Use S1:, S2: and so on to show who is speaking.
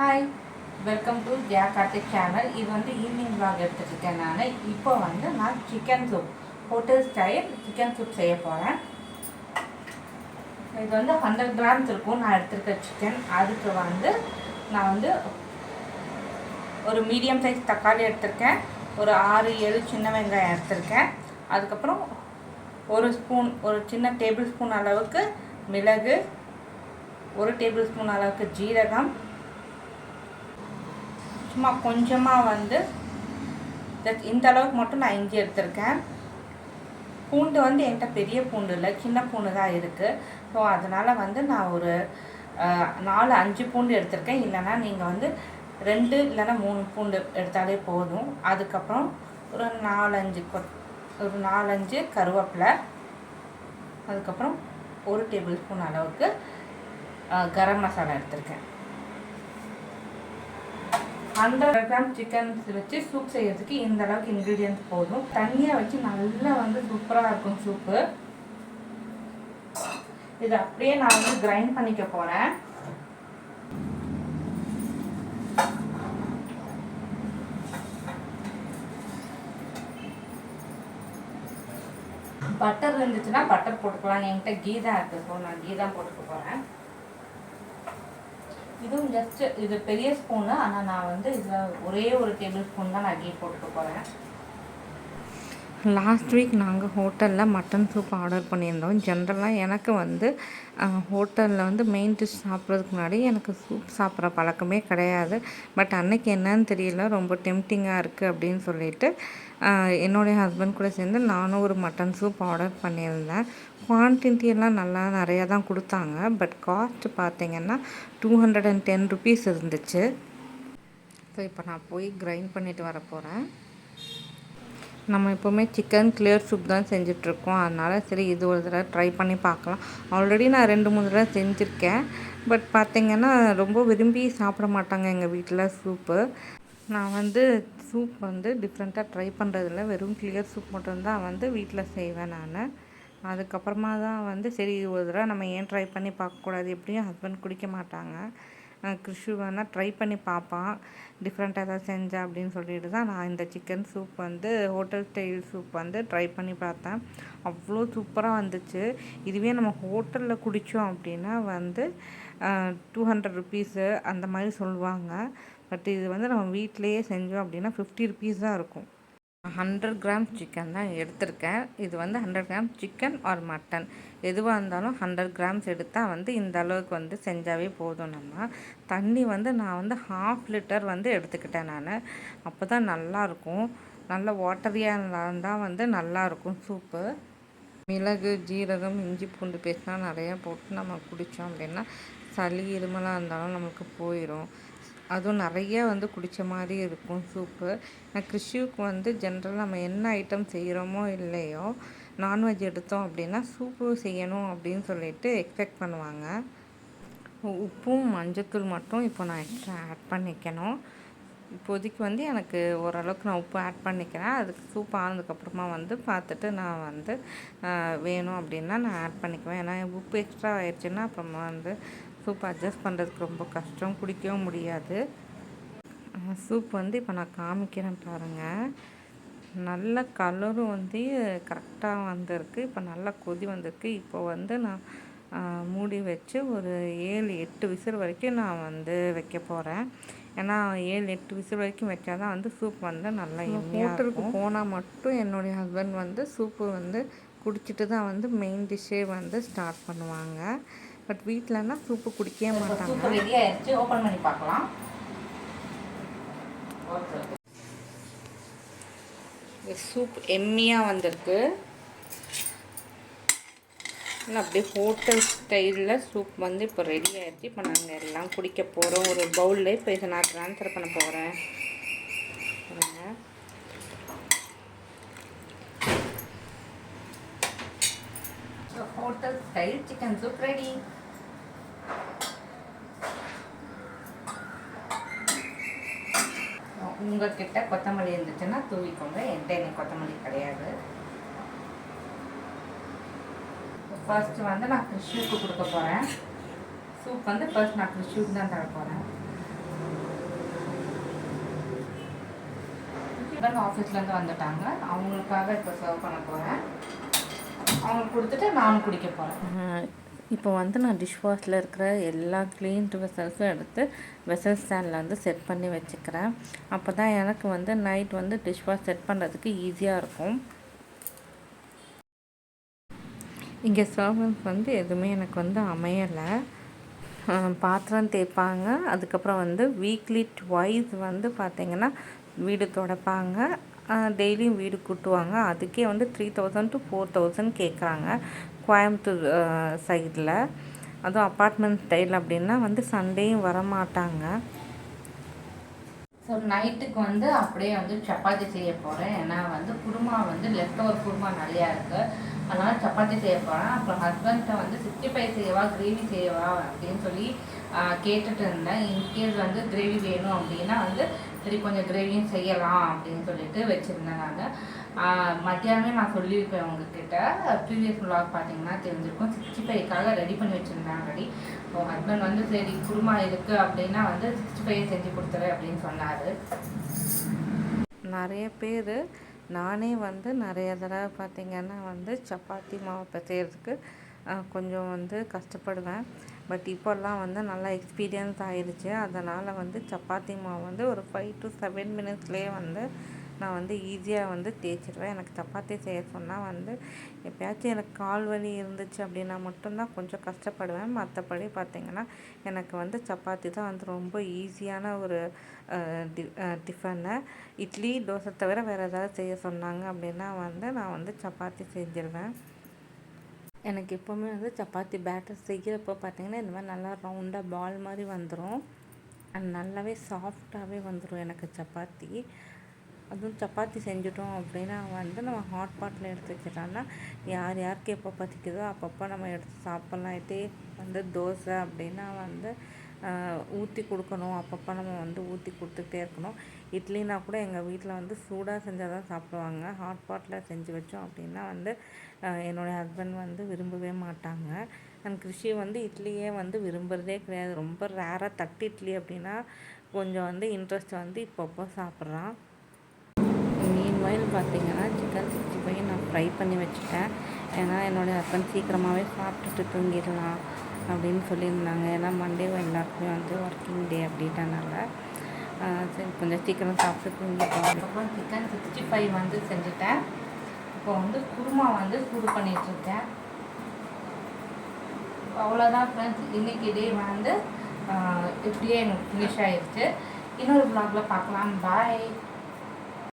S1: Hi welcome to Jiya Karthik channel இது வந்து evening vlog எடுத்துட்டு நான். இப்போ வந்து நான் chicken soup hotel style chicken soup செய்ய போகிறேன் இது வந்து ஹண்ட்ரட் கிராம்ஸ் இருக்கும். நான் எடுத்திருக்க சிக்கன் அதுக்கு வந்து நான் வந்து ஒரு மீடியம் சைஸ் தக்காளி எடுத்திருக்கேன். ஒரு ஆறு ஏழு சின்ன வெங்காயம் எடுத்திருக்கேன். அதுக்கப்புறம் ஒரு ஸ்பூன் ஒரு சின்ன டேபிள் ஸ்பூன் அளவுக்கு மிளகு ஒரு டேபிள் ஸ்பூன் அளவுக்கு ஜீரகம் சும்மா கொஞ்சமாக வந்து இந்த அளவுக்கு மட்டும் நான் இஞ்சி எடுத்திருக்கேன். பூண்டு வந்து என்கிட்ட பெரிய பூண்டு இல்லை சின்ன பூண்டு தான் இருக்குது ஸோ அதனால் வந்து நான் ஒரு நாலு அஞ்சு பூண்டு எடுத்திருக்கேன். இல்லைன்னா நீங்கள் வந்து ரெண்டு இல்லைன்னா மூணு பூண்டு எடுத்தாலே போதும். அதுக்கப்புறம் ஒரு நாலஞ்சு கொ ஒரு நாலஞ்சு கருவேப்பிலை. அதுக்கப்புறம் ஒரு டேபிள் ஸ்பூன் அளவுக்கு கரம் மசாலா எடுத்திருக்கேன். ஹண்ட்ரட் கிராம் சிக்கன் வச்சு சூப் செய்யறதுக்கு இந்த அளவுக்கு இன்க்ரீடியன்ஸ் போதும். தண்ணியை வச்சு நல்லா வந்து சூப்பராக இருக்கும் சூப்பு இது அப்படியே நான் வந்து கிரைண்ட் பண்ணிக்க போகிறேன் பட்டர் இருந்துச்சுன்னா பட்டர் போட்டுக்கலாம் என்கிட்ட கீ தான் இருக்குது ஸோ நான் கீ தான் போட்டுக்க போகிறேன் இதுவும் ஜஸ்ட் இது பெரிய ஸ்பூனு ஆனால் நான் வந்து இதில் ஒரே ஒரு டேபிள் ஸ்பூன் தான் நான் கீ போட்டுக்க போகிறேன்
S2: லாஸ்ட் வீக் நாங்கள் ஹோட்டலில் மட்டன் சூப் ஆர்டர் பண்ணியிருந்தோம். ஜென்ரலாக எனக்கு வந்து ஹோட்டலில் வந்து மெயின் டிஷ் சாப்பிட்றதுக்கு முன்னாடி எனக்கு சூப் சாப்பிட்ற பழக்கமே கிடையாது. பட் அன்னைக்கு என்னன்னு தெரியல. ரொம்ப டெம்டிங்காக இருக்குது அப்படின்னு சொல்லிட்டு என்னுடைய ஹஸ்பண்ட் கூட சேர்ந்து நானும் ஒரு மட்டன் சூப் ஆர்டர் பண்ணியிருந்தேன். குவான்டிட்டியெல்லாம் நல்லா நிறையா தான் கொடுத்தாங்க. பட் காஸ்ட் பார்த்தீங்கன்னா two hundred and ten rupees இருந்துச்சு. ஸோ இப்போ நான் போய் கிரைண்ட் பண்ணிட்டு வர போகிறேன் நம்ம எப்போவுமே சிக்கன் கிளியர் சூப் தான் செஞ்சிட்ருக்கோம் அதனால் சரி இது ஒரு தடவை ட்ரை பண்ணி பார்க்கலாம். ஆல்ரெடி நான் ரெண்டு மூணு தடவை செஞ்சுருக்கேன். பட் பார்த்திங்கன்னா ரொம்ப விரும்பி சாப்பிட மாட்டாங்க எங்கள் வீட்டில் சூப்பு நான் வந்து சூப் வந்து டிஃப்ரெண்ட்டாக ட்ரை பண்ணுறதில்ல வெறும் கிளியர் சூப் மட்டும்தான் வந்து வீட்டில் செய்வேன் நான். அதுக்கப்புறமா தான் வந்து சரி ஒரு தடவை நம்ம ஏன் ட்ரை பண்ணி பார்க்கக்கூடாது? எப்படியும் ஹஸ்பண்ட் குடிக்க மாட்டாங்க. கிறிஷு வேணால் ட்ரை பண்ணி பார்ப்பான். டிஃப்ரெண்ட்டாக ஏதாவது செஞ்சா அப்படின்னு சொல்லிட்டு தான் நான் இந்த சிக்கன் சூப் வந்து ஹோட்டல் ஸ்டைல் சூப் வந்து ட்ரை பண்ணி பார்த்தேன். அவ்வளோ சூப்பராக வந்துச்சு. இதுவே நம்ம ஹோட்டலில் குடித்தோம் அப்படின்னா வந்து டூ ஹண்ட்ரட் ருபீஸு அந்த மாதிரி சொல்லுவாங்க. பட் இது வந்து நம்ம வீட்டிலையே செஞ்சோம் அப்படின்னா ஃபிஃப்டி ருபீஸ் தான் இருக்கும். ஹண்ட்ரட் கிராம் சிக்கன் தான் எடுத்திருக்கேன். இது வந்து hundred gram chicken or mutton எதுவாக இருந்தாலும் ஹண்ட்ரட் கிராம்ஸ் எடுத்தால் வந்து இந்த அளவுக்கு வந்து செஞ்சாவே போதும் நம்ம. தண்ணி வந்து நான் வந்து ஹாஃப் லிட்டர் வந்து எடுத்துக்கிட்டேன் நான். அப்போ தான் நல்லாயிருக்கும் நல்ல வாட்டரியாக இருந்தால் வந்து நல்லாயிருக்கும் சூப்பு மிளகு ஜீரகம் இஞ்சி பூண்டு பேஸ்ட்லாம் நிறையா போட்டு நம்ம குடித்தோம் அப்படின்னா சளி இருமலாக இருந்தாலும் நமக்கு போயிடும் அதுவும் நிறைய வந்து குடித்த மாதிரி இருக்கும் சூப்பு நான் கிறிஷுவுக்கு வந்து ஜென்ரலாக நம்ம என்ன ஐட்டம் செய்கிறோமோ இல்லையோ நான்வெஜ் எடுத்தோம் அப்படின்னா சூப்பு செய்யணும் அப்படின்னு சொல்லிட்டு எக்ஸ்பெக்ட் பண்ணுவாங்க. உப்பும் மஞ்சத்தூள் மட்டும் இப்போ நான் எக்ஸ்ட்ரா ஆட் பண்ணிக்கணும். இப்போதைக்கு வந்து எனக்கு ஓரளவுக்கு நான் உப்பு ஆட் பண்ணிக்கிறேன். அதுக்கு சூப் ஆனதுக்கப்புறமா வந்து பார்த்துட்டு நான் வந்து வேணும் அப்படின்னா நான் ஆட் பண்ணிக்குவேன். ஏன்னா உப்பு எக்ஸ்ட்ரா ஆயிடுச்சுன்னா அப்புறமா வந்து சூப் அட்ஜஸ்ட் பண்ணுறதுக்கு ரொம்ப கஷ்டம். குடிக்கவும் முடியாது. சூப் வந்து இப்போ நான் காமிக்கிறேன் பாருங்கள் நல்ல கலரும் வந்து கரெக்டாக வந்திருக்கு. இப்போ நல்லா கொதி வந்திருக்கு. இப்போ வந்து நான் மூடி வச்சு ஒரு ஏழு எட்டு விசில் வரைக்கும் நான் வந்து வைக்க போகிறேன் ஏன்னா ஏழு எட்டு விசில் வரைக்கும் வச்சா தான் வந்து சூப் வந்து நல்லா ஹோட்டலுக்கு போனால் மட்டும் என்னுடைய ஹஸ்பண்ட் வந்து சூப்பு வந்து குடிச்சிட்டு தான் வந்து மெயின் டிஷ்ஷே வந்து ஸ்டார்ட் பண்ணுவாங்க. பட் வீட்டிலனா சூப்பு குடிக்கவே மாட்டாங்க.
S1: சூப்பு ரெடி ஆயிடுச்சு ஓப்பன் பண்ணி பார்க்கலாம்.
S2: சூப் எம்மியாக வந்திருக்கு. இல்லை அப்படியே ஹோட்டல் ஸ்டைலில் சூப் வந்து இப்போ ரெடி ஆயிடுச்சு இப்போ நாங்கள் எல்லாம் குடிக்க போகிறோம் ஒரு பவுலில் இப்போ இதை நான் ட்ரான்ஸ்ஃபர் பண்ண போகிறேன்
S1: hotel style chicken soup ready உங்கள்கிட்ட கொத்தமல்லி இருந்துச்சுன்னா தூவிக்கோங்க. என்கிட்ட எனக்கு கொத்தமல்லி கிடையாது. ஃபர்ஸ்ட் வந்து நான் கிறிஸ்டியூக்கு கொடுக்க போகிறேன் சூப் வந்து ஃபர்ஸ்ட் நான் கிறிஸ்டியூக்கு தான் தர போகிறேன் இவங்க ஆஃபீஸ்லேருந்து வந்துட்டாங்க. அவங்களுக்காக இப்போ சர்வ் பண்ண போகிறேன் அவங்களுக்கு கொடுத்துட்டு நானும் குடிக்க போகிறேன்
S2: இப்போ வந்து நான் டிஷ் வாஷில் இருக்கிற எல்லா க்ளீன்டு வெசல்ஸும் எடுத்து வெசல் ஸ்டாண்டில் வந்து செட் பண்ணி வச்சுக்கிறேன். அப்போ தான் எனக்கு வந்து நைட் வந்து டிஷ் வாஷ் செட் பண்ணுறதுக்கு ஈஸியாக இருக்கும். இங்கே சர்வன்ஸ் வந்து எதுவுமே எனக்கு வந்து அமையலை. பாத்திரம் தேய்ப்பாங்க. அதுக்கப்புறம் வந்து வீக்லி ட்வைஸ் வந்து பார்த்திங்கன்னா வீடு துடைப்பாங்க. டெய்லியும் வீடு கூட்டுவாங்க. அதுக்கே வந்து three thousand to four thousand கேட்குறாங்க கோயம்புத்தூர் சைடில் அதுவும் அப்பார்ட்மெண்ட் ஸ்டைல் அப்படின்னா வந்து சண்டேயும் வர மாட்டாங்க
S1: ஸோ நைட்டுக்கு வந்து அப்படியே வந்து சப்பாத்தி செய்ய போகிறேன் ஏன்னா வந்து குருமா வந்து லெஃப்ட் ஓவர் குருமா நிறையா இருக்குது அதனால் சப்பாத்தி செய்ய போகிறேன் அப்புறம் ஹஸ்பண்ட்டை வந்து சிக்ஸ்டி ஃபைவ் செய்யவா கிரேவி செய்யவா அப்படின்னு சொல்லி கேட்டுட்டு இருந்தேன். இன்கேஸ் வந்து கிரேவி வேணும் அப்படின்னா வந்து சரி கொஞ்சம் கிரேவியும் செய்யலாம் அப்படின்னு சொல்லிட்டு வச்சுருந்தேன் நான் மத்தியானமே நான் சொல்லியிருப்பேன் உங்ககிட்ட. ப்ரீவியஸ் விளாக் பார்த்தீங்கன்னா தெரிஞ்சிருக்கும். சிக்ஸ்டி ஃபைவ்க்காக ரெடி பண்ணி வச்சுருந்தேன் ஆல்ரெடி உங்கள் ஹஸ்பண்ட் வந்து சரி குருமா இருக்குது அப்படின்னா வந்து சிக்ஸ்டி ஃபைவ் செஞ்சு கொடுத்துரு அப்படின்னு சொன்னார்.
S2: நிறைய பேர் நானே வந்து நிறைய தடவை பார்த்திங்கன்னா வந்து சப்பாத்தி மாவு பிசையறதுக்கு கொஞ்சம் வந்து கஷ்டப்படுவேன். பட் இப்போல்லாம் வந்து நல்லா எக்ஸ்பீரியன்ஸ் ஆயிடுச்சு அதனால் வந்து சப்பாத்தி மாவு வந்து ஒரு ஃபைவ் டு செவன் மினிட்ஸ்லேயே வந்து நான் வந்து ஈஸியாக வந்து தேய்ச்சிடுவேன் எனக்கு சப்பாத்தி செய்ய சொன்னால் வந்து எப்பயாச்சும் எனக்கு கால் வலி இருந்துச்சு அப்படின்னா மட்டும்தான் கொஞ்சம் கஷ்டப்படுவேன். மற்றபடி பார்த்திங்கன்னா எனக்கு வந்து சப்பாத்தி தான் வந்து ரொம்ப ஈஸியான ஒரு டிஃபனு இட்லி தோசை தவிர வேறு ஏதாவது செய்ய சொன்னாங்க அப்படின்னா வந்து நான் வந்து சப்பாத்தி செஞ்சிருவேன். எனக்கு எப்போவுமே வந்து சப்பாத்தி பேட்டர் செய்கிறப்போ பார்த்தீங்கன்னா இந்த மாதிரி நல்லா ரவுண்டாக பால் மாதிரி வந்துடும் அண்ட் நல்லாவே சாஃப்டாகவே வந்துடும் எனக்கு சப்பாத்தி. அதுவும் சப்பாத்தி செஞ்சுட்டோம் அப்படின்னா வந்து நம்ம ஹாட் பாட்டில் எடுத்து வச்சிட்டோம்னா யார் யாருக்கு எப்போ பற்றிக்குதோ அப்பப்போ நம்ம எடுத்து சாப்பிட்லாம். இதே வந்து தோசை அப்படின்னா வந்து ஊற்றி கொடுக்கணும். அப்பப்போ நம்ம வந்து ஊற்றி கொடுத்துக்கிட்டே இருக்கணும். இட்லினா கூட எங்கள் வீட்டில் வந்து சூடாக செஞ்சால் தான் சாப்பிடுவாங்க ஹாட் பாட்டில் செஞ்சு வச்சோம் அப்படின்னா வந்து என்னுடைய ஹஸ்பண்ட் வந்து விரும்பவே மாட்டாங்க. அண்ட் கிருஷி வந்து இட்லியே வந்து விரும்புகிறதே கிடையாது. ரொம்ப ரேராக தட்டு இட்லி அப்படின்னா கொஞ்சம் வந்து இன்ட்ரெஸ்ட் வந்து இப்பப்போ சாப்பிட்றான். மீன் வயல் பார்த்திங்கன்னா சிக்கன் சிக்ஸ்டி ஃபைவ் நான் ஃப்ரை பண்ணி வச்சுட்டேன். ஏன்னா என்னுடைய ஹஸ்பண்ட் சீக்கிரமாகவே சாப்பிட்டுட்டு தூங்கிடலாம். அப்படின்னு சொல்லியிருந்தாங்க. ஏன்னா மண்டே எல்லாருக்குமே வந்து ஒர்க்கிங் டே அப்படின்றனால சரி கொஞ்சம் சீக்கிரம் சாப்பிட்டு தூங்கிட்டோம்.
S1: அதுக்கப்புறம் சிக்கன் சிக்ஸ்டி ஃபைவ் வந்து செஞ்சுட்டேன். இப்போ வந்து குருமா வந்து சூடு பண்ணிகிட்ருக்கேன் அவ்வளோதான் ஃப்ரெண்ட்ஸ் இன்னைக்கு டே வந்து இப்படியே எனக்கு ஃபினிஷ் ஆகிடுச்சு இன்னொரு பிளாக்ல பார்க்கலாம். பாய்